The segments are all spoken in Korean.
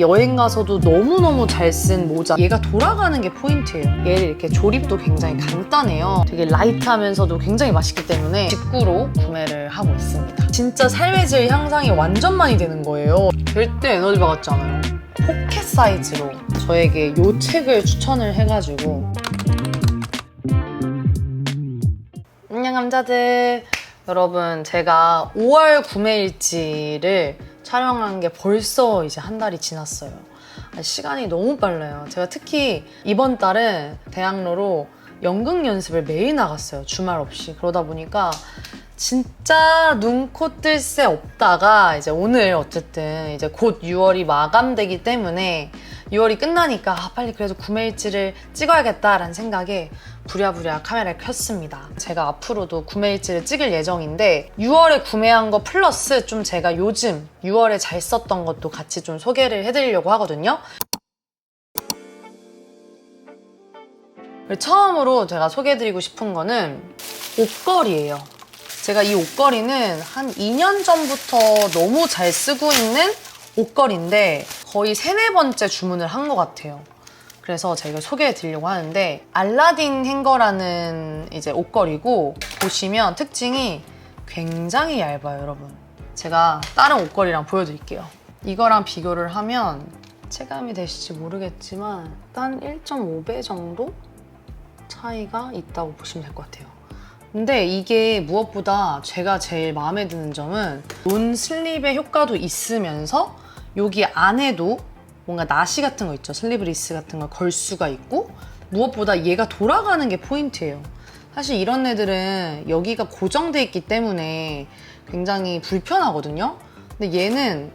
여행 가서도 너무너무 잘 쓴 모자. 얘가 돌아가는 게 포인트예요. 얘를 이렇게 조립도 굉장히 간단해요. 되게 라이트하면서도 굉장히 맛있기 때문에 직구로 구매를 하고 있습니다. 진짜 삶의 질 향상이 완전 많이 되는 거예요. 절대 에너지바 같지 않아요. 포켓 사이즈로 저에게 요 책을 추천을 해가지고 안녕 감자들 여러분 제가 5월 구매일지를 촬영한 게 벌써 이제 한 달이 지났어요. 아, 시간이 너무 빨라요. 제가 특히 이번 달은 대학로로 연극 연습을 매일 나갔어요 주말 없이. 그러다 보니까 진짜 눈 코 뜰 새 없다가 이제 오늘 어쨌든 이제 곧 6월이 마감되기 때문에 6월이 끝나니까 아, 빨리 그래도 구매일지를 찍어야겠다라는 생각에 부랴부랴 카메라를 켰습니다. 제가 앞으로도 구매 일지를 찍을 예정인데 6월에 구매한 거 플러스 좀 제가 요즘 6월에 잘 썼던 것도 같이 좀 소개를 해드리려고 하거든요. 처음으로 제가 소개해드리고 싶은 거는 옷걸이에요. 제가 이 옷걸이는 한 2년 전부터 너무 잘 쓰고 있는 옷걸이인데 거의 세네 번째 주문을 한 것 같아요. 그래서 제가 소개해 드리려고 하는데 알라딘 행거라는 이제 옷걸이고 보시면 특징이 굉장히 얇아요, 여러분. 제가 다른 옷걸이랑 보여드릴게요. 이거랑 비교를 하면 체감이 되실지 모르겠지만 한 1.5배 정도 차이가 있다고 보시면 될 것 같아요. 근데 이게 무엇보다 제가 제일 마음에 드는 점은 논 슬립의 효과도 있으면서 여기 안에도 뭔가 나시 같은 거 있죠. 슬리브리스 같은 걸 걸 수가 있고 무엇보다 얘가 돌아가는 게 포인트예요. 사실 이런 애들은 여기가 고정돼 있기 때문에 굉장히 불편하거든요. 근데 얘는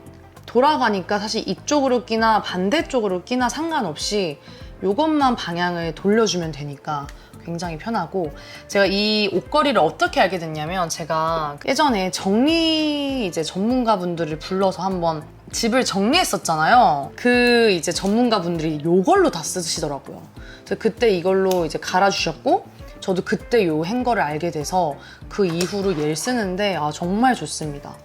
돌아가니까 사실 이쪽으로 끼나 반대쪽으로 끼나 상관없이 이것만 방향을 돌려주면 되니까 굉장히 편하고 제가 이 옷걸이를 어떻게 알게 됐냐면 제가 예전에 정리 이제 전문가분들을 불러서 한번 집을 정리했었잖아요. 그 이제 전문가분들이 이걸로 다 쓰시더라고요. 그래서 그때 이걸로 이제 갈아주셨고 저도 그때 요 행거를 알게 돼서 그 이후로 얘를 쓰는데 아 정말 좋습니다.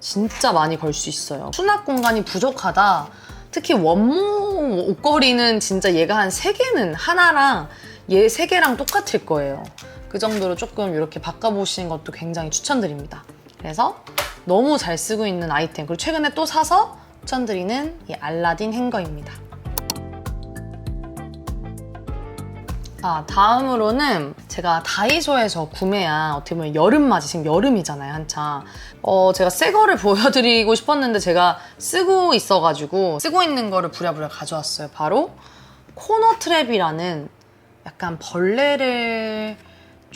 진짜 많이 걸 수 있어요. 수납 공간이 부족하다. 특히 원모 옷걸이는 진짜 얘가 한 3개는 하나랑 얘 3개랑 똑같을 거예요. 그 정도로 조금 이렇게 바꿔보시는 것도 굉장히 추천드립니다. 그래서 너무 잘 쓰고 있는 아이템 그리고 최근에 또 사서 추천드리는 이 알라딘 행거입니다. 아, 다음으로는 제가 다이소에서 구매한 어떻게 보면 여름맞이, 지금 여름이잖아요, 한창. 어, 제가 새 거를 보여드리고 싶었는데 제가 쓰고 있어가지고 쓰고 있는 거를 부랴부랴 가져왔어요. 바로 코너 트랩이라는 약간 벌레를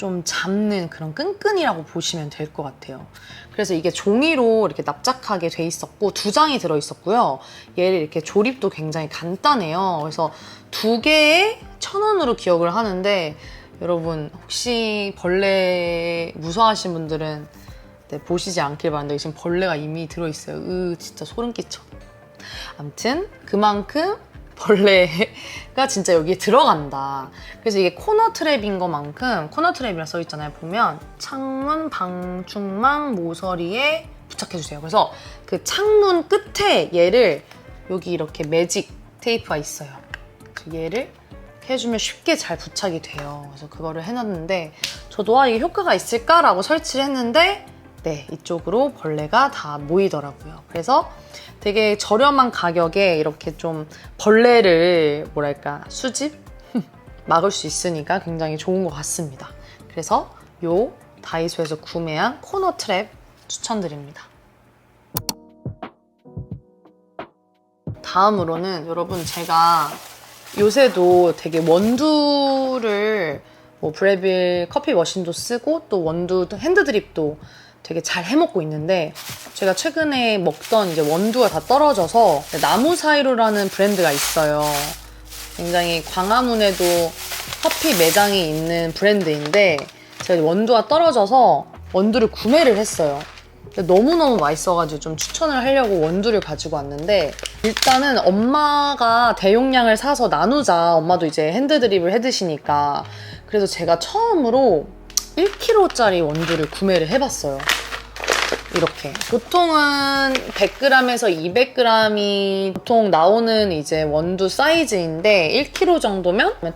좀 잡는 그런 끈끈이라고 보시면 될 것 같아요. 그래서 이게 종이로 이렇게 납작하게 돼 있었고 두 장이 들어 있었고요. 얘를 이렇게 조립도 굉장히 간단해요. 그래서 두 개에 천 원으로 기억을 하는데 여러분 혹시 벌레 무서워하시는 분들은 네, 보시지 않길 바란다. 지금 벌레가 이미 들어 있어요. 으 진짜 소름 끼쳐. 아무튼 그만큼 벌레가 진짜 여기에 들어간다. 그래서 이게 코너 트랩인 것만큼 코너 트랩이라 써 있잖아요. 보면 창문 방충망 모서리에 부착해주세요. 그래서 그 창문 끝에 얘를 여기 이렇게 매직 테이프가 있어요. 얘를 해주면 쉽게 잘 부착이 돼요. 그래서 그거를 해놨는데 저도 아 이게 효과가 있을까라고 설치를 했는데 네 이쪽으로 벌레가 다 모이더라고요. 그래서 되게 저렴한 가격에 이렇게 좀 벌레를 뭐랄까 수집 막을 수 있으니까 굉장히 좋은 것 같습니다. 그래서 요 다이소에서 구매한 코너 트랩 추천드립니다. 다음으로는 여러분 제가 요새도 되게 원두를 뭐 브레빌 커피 머신도 쓰고 또 원두 핸드드립도 되게 잘 해먹고 있는데 제가 최근에 먹던 이제 원두가 다 떨어져서 나무사이로라는 브랜드가 있어요. 굉장히 광화문에도 커피 매장이 있는 브랜드인데 제가 원두가 떨어져서 원두를 구매를 했어요. 너무너무 맛있어가지고 좀 추천을 하려고 원두를 가지고 왔는데 일단은 엄마가 대용량을 사서 나누자 엄마도 이제 핸드드립을 해 드시니까 그래서 제가 처음으로 1kg짜리 원두를 구매를 해봤어요. 이렇게. 보통은 100g에서 200g이 보통 나오는 이제 원두 사이즈인데 1kg 정도면 5,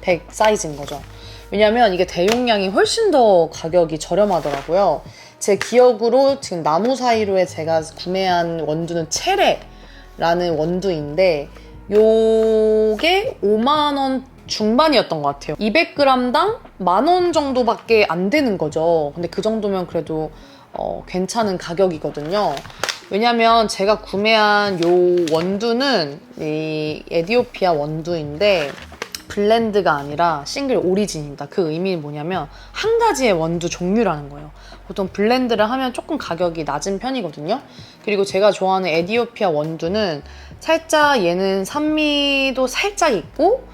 100 사이즈인 거죠. 왜냐면 이게 대용량이 훨씬 더 가격이 저렴하더라고요. 제 기억으로 지금 나무 사이로에 제가 구매한 원두는 체레라는 원두인데 요게 5만 원 중반이었던 것 같아요. 200g당 만 원 정도밖에 안 되는 거죠. 근데 그 정도면 그래도 어, 괜찮은 가격이거든요. 왜냐면 제가 구매한 요 원두는 이 에디오피아 원두인데 블렌드가 아니라 싱글 오리진입니다. 그 의미는 뭐냐면 한 가지의 원두 종류라는 거예요. 보통 블렌드를 하면 조금 가격이 낮은 편이거든요. 그리고 제가 좋아하는 에디오피아 원두는 살짝 얘는 산미도 살짝 있고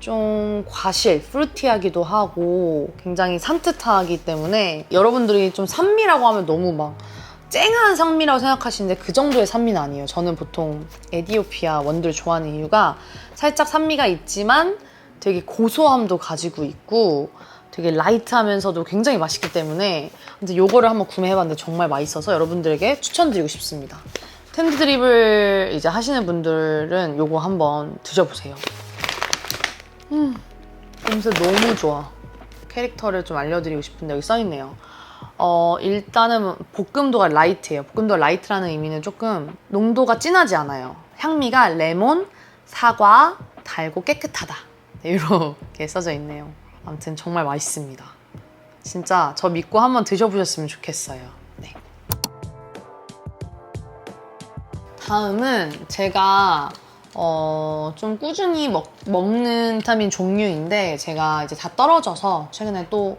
좀 과실, 프루티하기도 하고 굉장히 산뜻하기 때문에 여러분들이 좀 산미라고 하면 너무 막 쨍한 산미라고 생각하시는데 그 정도의 산미는 아니에요. 저는 보통 에디오피아 원두를 좋아하는 이유가 살짝 산미가 있지만 되게 고소함도 가지고 있고 되게 라이트하면서도 굉장히 맛있기 때문에 근데 요거를 한번 구매해봤는데 정말 맛있어서 여러분들에게 추천드리고 싶습니다. 텐드 드립을 이제 하시는 분들은 요거 한번 드셔보세요. 음, 냄새 너무 좋아. 캐릭터를 좀 알려드리고 싶은데 여기 써있네요. 어, 일단은 볶음도가 라이트예요. 볶음도가 라이트라는 의미는 조금 농도가 진하지 않아요. 향미가 레몬, 사과, 달고 깨끗하다. 네, 이렇게 써져 있네요. 아무튼 정말 맛있습니다. 진짜 저 믿고 한번 드셔보셨으면 좋겠어요. 네. 다음은 제가 어, 좀 꾸준히 먹, 먹는 비타민 종류인데 제가 이제 다 떨어져서 최근에 또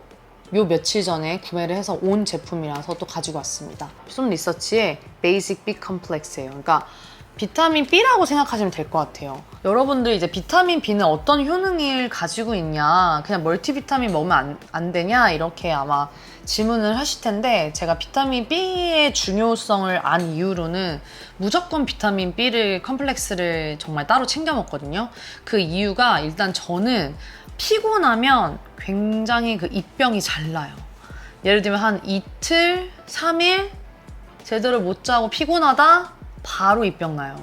요 며칠 전에 구매를 해서 온 제품이라서 또 가지고 왔습니다. 솜 리서치의 베이직 B 컴플렉스예요. 그러니까 비타민 B라고 생각하시면 될 것 같아요. 여러분들 이제 비타민 B는 어떤 효능을 가지고 있냐, 그냥 멀티비타민 먹으면 안, 안 되냐, 이렇게 아마 질문을 하실 텐데, 제가 비타민 B의 중요성을 안 이유로는 무조건 비타민 B를, 컴플렉스를 정말 따로 챙겨 먹거든요. 그 이유가 일단 저는 피곤하면 굉장히 그 입병이 잘 나요. 예를 들면 한 이틀, 3일 제대로 못 자고 피곤하다? 바로 입병 나요.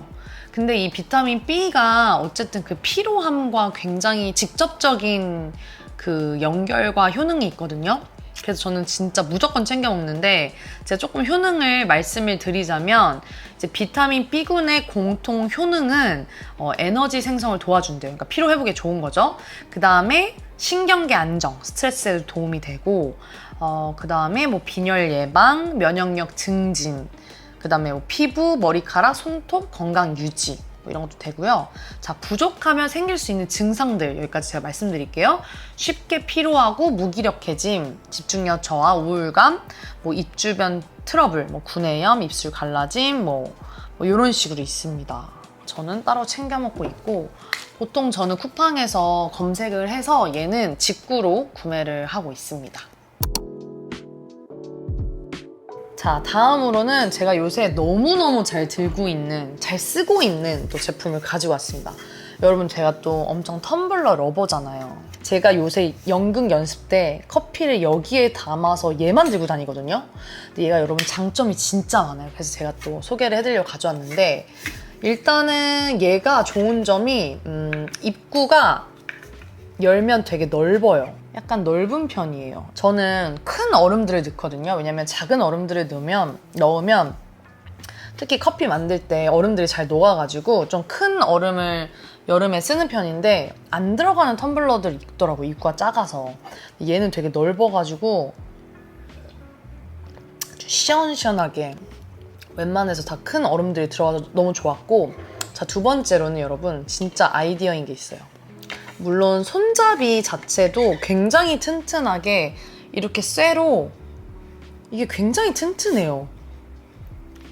근데 이 비타민 B가 어쨌든 그 피로함과 굉장히 직접적인 그 연결과 효능이 있거든요. 그래서 저는 진짜 무조건 챙겨 먹는데 제가 조금 효능을 말씀을 드리자면 이제 비타민 B군의 공통 효능은 어, 에너지 생성을 도와준대요. 그러니까 피로 회복에 좋은 거죠. 그 다음에 신경계 안정, 스트레스에도 도움이 되고 어, 그 다음에 뭐 빈혈 예방, 면역력 증진, 그 다음에 뭐 피부, 머리카락, 손톱, 건강 유지 뭐 이런 것도 되고요. 자, 부족하면 생길 수 있는 증상들 여기까지 제가 말씀드릴게요. 쉽게 피로하고 무기력해짐, 집중력 저하, 우울감, 뭐 입 주변 트러블, 뭐 구내염, 입술 갈라짐, 뭐, 뭐 이런 식으로 있습니다. 저는 따로 챙겨 먹고 있고 보통 저는 쿠팡에서 검색을 해서 얘는 직구로 구매를 하고 있습니다. 자, 다음으로는 제가 요새 너무너무 잘 들고 있는, 잘 쓰고 있는 또 제품을 가지고 왔습니다. 여러분, 제가 또 엄청 텀블러 러버잖아요. 제가 요새 연극 연습 때 커피를 여기에 담아서 얘만 들고 다니거든요. 근데 얘가 여러분 장점이 진짜 많아요. 그래서 제가 또 소개를 해드리려고 가져왔는데, 일단은 얘가 좋은 점이, 음, 입구가 열면 되게 넓어요. 약간 넓은 편이에요. 저는 큰 얼음들을 넣거든요. 왜냐면 작은 얼음들을 넣으면, 넣으면 특히 커피 만들 때 얼음들이 잘 녹아가지고 좀 큰 얼음을 여름에 쓰는 편인데 안 들어가는 텀블러들 있더라고 입구가 작아서 얘는 되게 넓어가지고 시원시원하게 웬만해서 다 큰 얼음들이 들어가서 너무 좋았고 자 두 번째로는 여러분 진짜 아이디어인 게 있어요. 물론 손잡이 자체도 굉장히 튼튼하게 이렇게 쇠로 이게 굉장히 튼튼해요.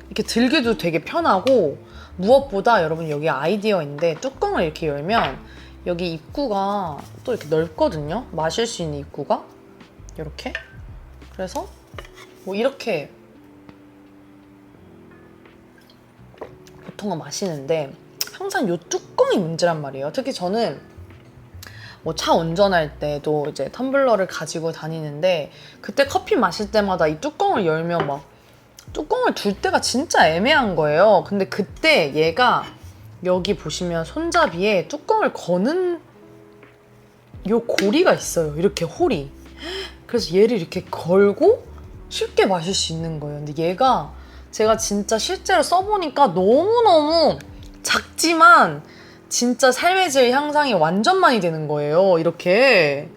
이렇게 들기도 되게 편하고 무엇보다 여러분 여기 아이디어인데 뚜껑을 이렇게 열면 여기 입구가 또 이렇게 넓거든요. 마실 수 있는 입구가 이렇게 그래서 뭐 이렇게 보통은 마시는데 항상 이 뚜껑이 문제란 말이에요. 특히 저는 뭐 차 운전할 때도 이제 텀블러를 가지고 다니는데 그때 커피 마실 때마다 이 뚜껑을 열면 막 뚜껑을 둘 때가 진짜 애매한 거예요. 근데 그때 얘가 여기 보시면 손잡이에 뚜껑을 거는 요 고리가 있어요. 이렇게 홀이. 그래서 얘를 이렇게 걸고 쉽게 마실 수 있는 거예요. 근데 얘가 제가 진짜 실제로 써보니까 너무너무 작지만 진짜 삶의 질 향상이 완전 많이 되는 거예요. 이렇게.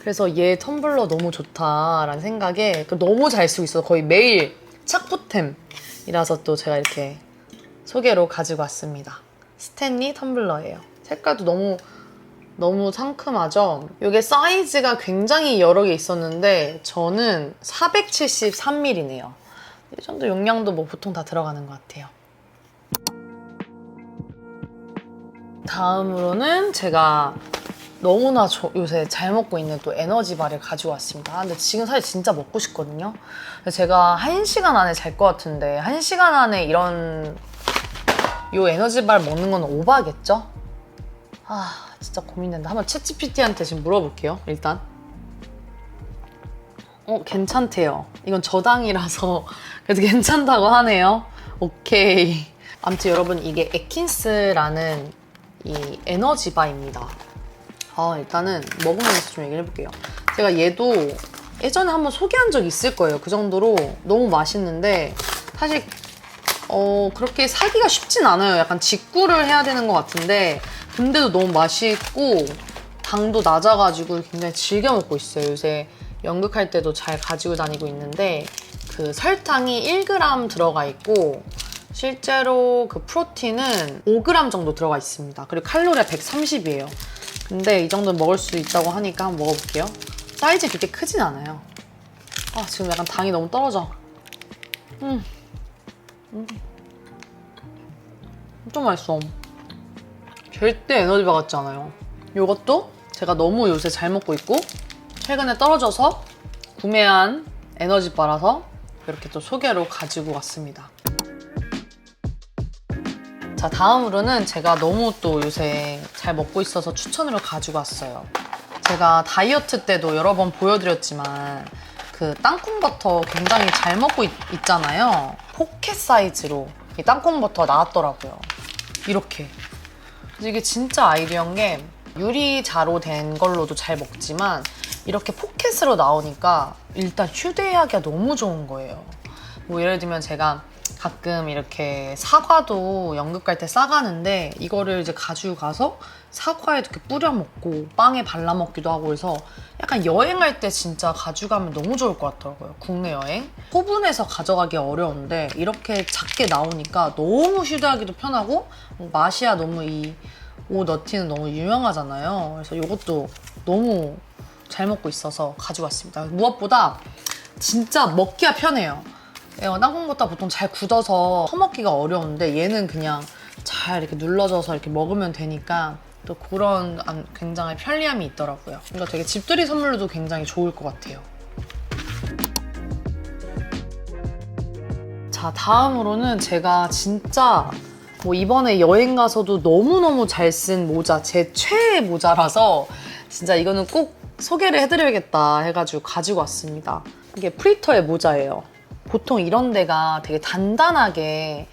그래서 얘 텀블러 너무 좋다라는 생각에 너무 잘 쓰고 있어서 거의 매일 착붙템이라서 또 제가 이렇게 소개로 가지고 왔습니다. 스탠리 텀블러예요. 색깔도 너무 너무 상큼하죠? 이게 사이즈가 굉장히 여러 개 있었는데 저는 473ml네요. 이 정도 용량도 뭐 보통 다 들어가는 것 같아요. 다음으로는 제가 너무나 저- 요새 잘 먹고 있는 또 에너지바를 가지고 왔습니다. 근데 지금 사실 진짜 먹고 싶거든요. 제가 1시간 안에 잘 것 같은데 1시간 안에 이런 요 에너지바를 먹는 건 오바겠죠? 아 진짜 고민된다. 한번 챗GPT한테 지금 물어볼게요. 일단. 어 괜찮대요. 이건 저당이라서 그래도 괜찮다고 하네요. 오케이. 아무튼 여러분 이게 에킨스라는 이 에너지바입니다. 아 일단은 먹으면서 좀 얘기를 해볼게요. 제가 얘도 예전에 한번 소개한 적 있을 거예요. 그 정도로 너무 맛있는데 사실 어 그렇게 사기가 쉽진 않아요. 약간 직구를 해야 되는 것 같은데 근데도 너무 맛있고 당도 낮아가지고 굉장히 즐겨 먹고 있어요. 요새 연극할 때도 잘 가지고 다니고 있는데 그 설탕이 1g 들어가 있고 실제로 그 프로틴은 5g 정도 들어가 있습니다. 그리고 칼로리가 130이에요. 근데 이 정도 먹을 수 있다고 하니까 한번 먹어볼게요. 사이즈 그렇게 크진 않아요. 아 지금 약간 당이 너무 떨어져. 음, 음, 좀 맛있어. 절대 에너지바 같지 않아요. 이것도 제가 너무 요새 잘 먹고 있고 최근에 떨어져서 구매한 에너지바라서 이렇게 또 소개로 가지고 왔습니다. 자 다음으로는 제가 너무 또 요새 잘 먹고 있어서 추천으로 가지고 왔어요. 제가 다이어트 때도 여러 번 보여드렸지만 그 땅콩 버터 굉장히 잘 먹고 있, 잖아요 포켓 사이즈로 이 땅콩 버터 나왔더라고요. 이렇게. 이게 진짜 아이디어인 게 유리자로 된 걸로도 잘 먹지만 이렇게 포켓으로 나오니까 일단 휴대하기가 너무 좋은 거예요. 뭐 예를 들면 제가 가끔 이렇게 사과도 연극 갈 때 싸가는데 이거를 이제 가지고 가서 사과에 이렇게 뿌려 먹고 빵에 발라 먹기도 하고 해서 약간 여행할 때 진짜 가져가면 너무 좋을 것 같더라고요. 국내 여행. 소분해서 가져가기 어려운데 이렇게 작게 나오니까 너무 휴대하기도 편하고 맛이야 너무 이 오너티는 너무 유명하잖아요. 그래서 이것도 너무 잘 먹고 있어서 가지고 왔습니다. 무엇보다 진짜 먹기가 편해요. 예, 땅콩버터 보통 잘 굳어서 퍼먹기가 어려운데 얘는 그냥 잘 이렇게 눌러져서 이렇게 먹으면 되니까 또 그런 안- 굉장히 편리함이 있더라고요. 이거 되게 집들이 선물로도 굉장히 좋을 것 같아요. 자, 다음으로는 제가 진짜 뭐 이번에 여행 가서도 너무너무 잘 쓴 모자, 제 최애 모자라서 진짜 이거는 꼭 소개를 해드려야겠다 해가지고 가지고 왔습니다. 이게 프리터의 모자예요. 보통 이런 데가 되게 단단하게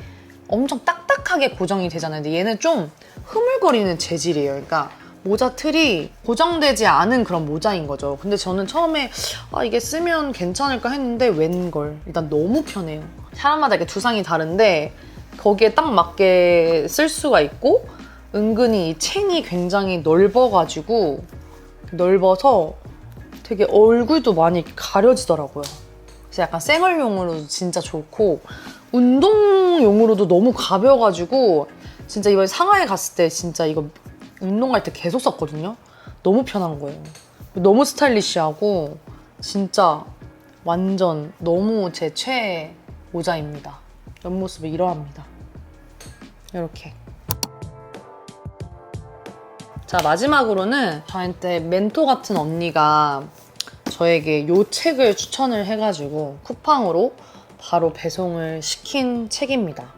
엄청 딱딱하게 고정이 되잖아요. 근데 얘는 좀 흐물거리는 재질이에요. 그러니까 모자 틀이 고정되지 않은 그런 모자인 거죠. 근데 저는 처음에 아, 이게 쓰면 괜찮을까 했는데 웬걸. 일단 너무 편해요. 사람마다 이렇게 두상이 다른데 거기에 딱 맞게 쓸 수가 있고 은근히 이 챙이 굉장히 넓어가지고 넓어서 되게 얼굴도 많이 가려지더라고요. 그래서 약간 생얼용으로도 진짜 좋고 운동용으로도 너무 가벼워가지고 진짜 이번에 상하이 갔을 때 진짜 이거 운동할 때 계속 썼거든요. 너무 편한 거예요. 너무 스타일리시하고 진짜 완전 너무 제 최애 모자입니다. 옆모습이 이러합니다. 이렇게. 자 마지막으로는 저한테 멘토 같은 언니가 저에게 요 책을 추천을 해가지고 쿠팡으로 바로 배송을 시킨 책입니다.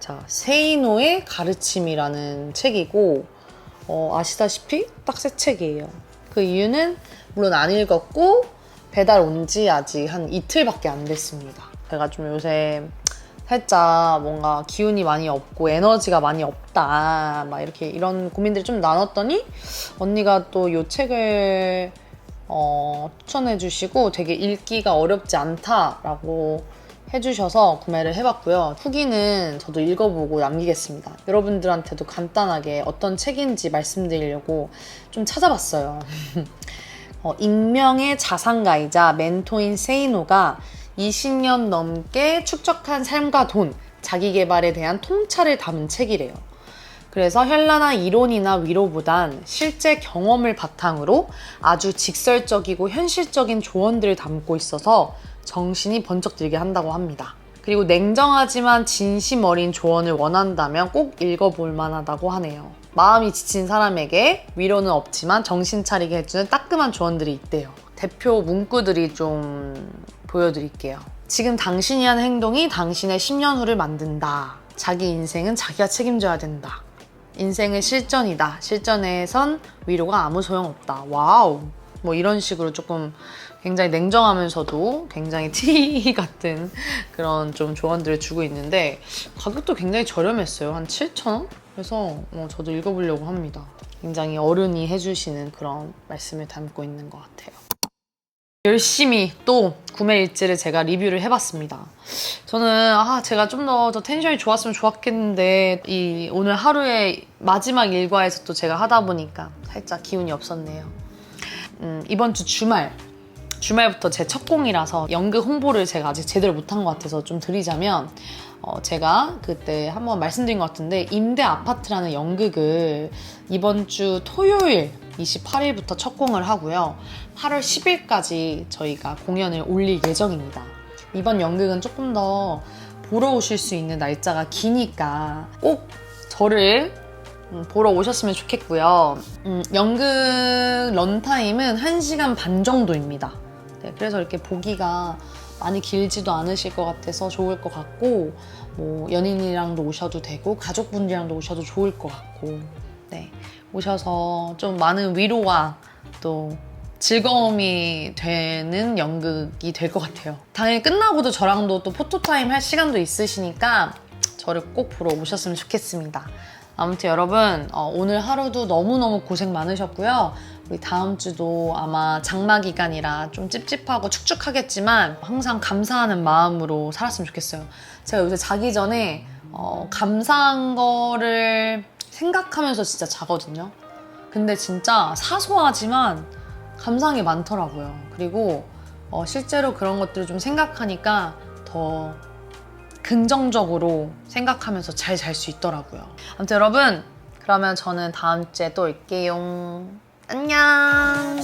자, 세이노의 가르침이라는 책이고, 어, 아시다시피 딱 새 책이에요. 그 이유는 물론 안 읽었고, 배달 온 지 아직 한 이틀밖에 안 됐습니다. 제가 좀 요새 살짝 뭔가 기운이 많이 없고 에너지가 많이 없다. 막 이렇게 이런 고민들을 좀 나눴더니 언니가 또이 책을 어, 추천해 주시고 되게 읽기가 어렵지 않다라고 해주셔서 구매를 해봤고요. 후기는 저도 읽어보고 남기겠습니다. 여러분들한테도 간단하게 어떤 책인지 말씀드리려고 좀 찾아봤어요. 어, 익명의 자산가이자 멘토인 세이노가 20년 넘게 축적한 삶과 돈, 자기 개발에 대한 통찰을 담은 책이래요. 그래서 현란한 이론이나 위로보단 실제 경험을 바탕으로 아주 직설적이고 현실적인 조언들을 담고 있어서 정신이 번쩍 들게 한다고 합니다. 그리고 냉정하지만 진심 어린 조언을 원한다면 꼭 읽어볼 만하다고 하네요. 마음이 지친 사람에게 위로는 없지만 정신 차리게 해주는 따끔한 조언들이 있대요. 대표 문구들이 좀 보여드릴게요. 지금 당신이 하는 행동이 당신의 10년 후를 만든다. 자기 인생은 자기가 책임져야 된다. 인생은 실전이다. 실전에선 위로가 아무 소용없다. 와우. 뭐 이런 식으로 조금 굉장히 냉정하면서도 굉장히 티 같은 그런 좀 조언들을 주고 있는데 가격도 굉장히 저렴했어요. 한 7,000원? 그래서 어, 저도 읽어보려고 합니다. 굉장히 어른이 해주시는 그런 말씀을 담고 있는 것 같아요. 열심히 또 구매 일지를 제가 리뷰를 해봤습니다. 저는 아 제가 좀 더 더 텐션이 좋았으면 좋았겠는데 이 오늘 하루의 마지막 일과에서 또 제가 하다 보니까 살짝 기운이 없었네요. 음, 이번 주 주말 주말부터 제 첫 공이라서 연극 홍보를 제가 아직 제대로 못한 것 같아서 좀 드리자면 어, 제가 그때 한번 말씀드린 것 같은데 임대 아파트라는 연극을 이번 주 토요일 28일부터 첫 공을 하고요. 8월 10일까지 저희가 공연을 올릴 예정입니다. 이번 연극은 조금 더 보러 오실 수 있는 날짜가 기니까 꼭 저를 음, 보러 오셨으면 좋겠고요. 음, 연극 런타임은 1시간 반 정도입니다. 네, 그래서 이렇게 보기가 많이 길지도 않으실 것 같아서 좋을 것 같고, 뭐, 연인이랑도 오셔도 되고, 가족분들이랑도 오셔도 좋을 것 같고, 네. 오셔서 좀 많은 위로와 또 즐거움이 되는 연극이 될 것 같아요. 당연히 끝나고도 저랑도 또 포토타임 할 시간도 있으시니까 저를 꼭 보러 오셨으면 좋겠습니다. 아무튼 여러분 어, 오늘 하루도 너무너무 고생 많으셨고요. 우리 다음 주도 아마 장마 기간이라 좀 찝찝하고 축축하겠지만 항상 감사하는 마음으로 살았으면 좋겠어요. 제가 요새 자기 전에 어, 감사한 거를 생각하면서 진짜 자거든요. 근데 진짜 사소하지만 감상이 많더라고요. 그리고 어, 실제로 그런 것들을 좀 생각하니까 더 긍정적으로 생각하면서 잘 잘 수 있더라고요. 아무튼 여러분, 그러면 저는 다음 주에 또 올게요. 안녕!